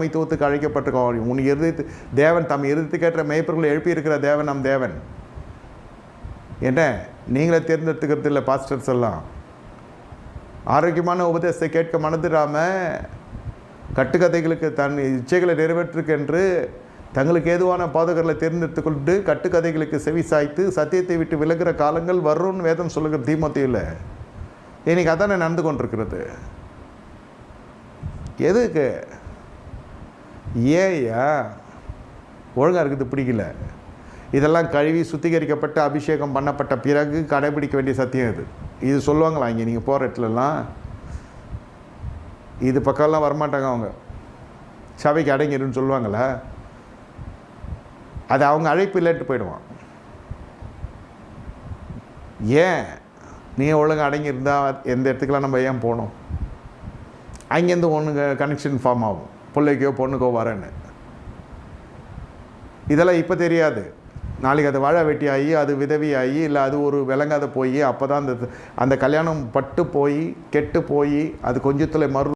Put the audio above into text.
தலைமைத்துவத்துக்கு அழைக்கப்பட்டிருக்கோம். உன் இருதயத்து தேவன் தம் இருதயத்துக்கேற்ற மேய்ப்பர்களை எழுப்பியிருக்கிற தேவன் நம் தேவன். என்ன? நீங்களே தேர்ந்தெடுத்துக்கிறது இல்லை பாஸ்டர்ஸ் எல்லாம். ஆரோக்கியமான உபதேசத்தை கேட்க மனதிடாமல் கட்டுக்கதைகளுக்கு தன் இச்சைகளை நிறைவேற்றுக்கென்று தங்களுக்கு ஏதுவான பாதகர்களை தேர்ந்தெடுத்து கொண்டு கட்டுக்கதைகளுக்கு செவி சாய்த்து சத்தியத்தை விட்டு விலகிற காலங்கள் வரும்னு வேதம் சொல்லுகிற தீமத்தையில் இன்னைக்கு அதானே நடந்து கொண்டிருக்கிறது. எதுக்கு? ஏயா ஒழுங்காக இருக்குது பிடிக்கல. இதெல்லாம் கழுவி சுத்திகரிக்கப்பட்டு அபிஷேகம் பண்ணப்பட்ட பிறகு கடைபிடிக்க வேண்டிய சத்தியம் இது. இது சொல்லுவாங்களா இங்கே நீங்கள் போகிற இடத்துலலாம்? இது பக்கம்லாம் வரமாட்டாங்க அவங்க. சபைக்கு அடங்கிருன்னு சொல்லுவாங்களா? அது அவங்க அழைப்பு இல்லைன்ட்டு போயிடுவான். ஏன்? நீ ஒழுங்காக அடங்கியிருந்தால் எந்த இடத்துக்குலாம் நம்ம ஏன் போகணும் அங்கேருந்து ஒன்று கனெக்ஷன் ஃபார்ம் ஆகும். பிள்ளைக்கோ பொண்ணுக்கோ வரேன்னு. இதெல்லாம் இப்போ தெரியாது. நாளைக்கு அது வாழை வெட்டி ஆகி அது விதவி ஆகி இல்லை அது ஒரு விளங்காத போய் அப்போ தான் அந்த அந்த கல்யாணம் பட்டு போய் கெட்டு போய் அது கொஞ்சத்தில் மறு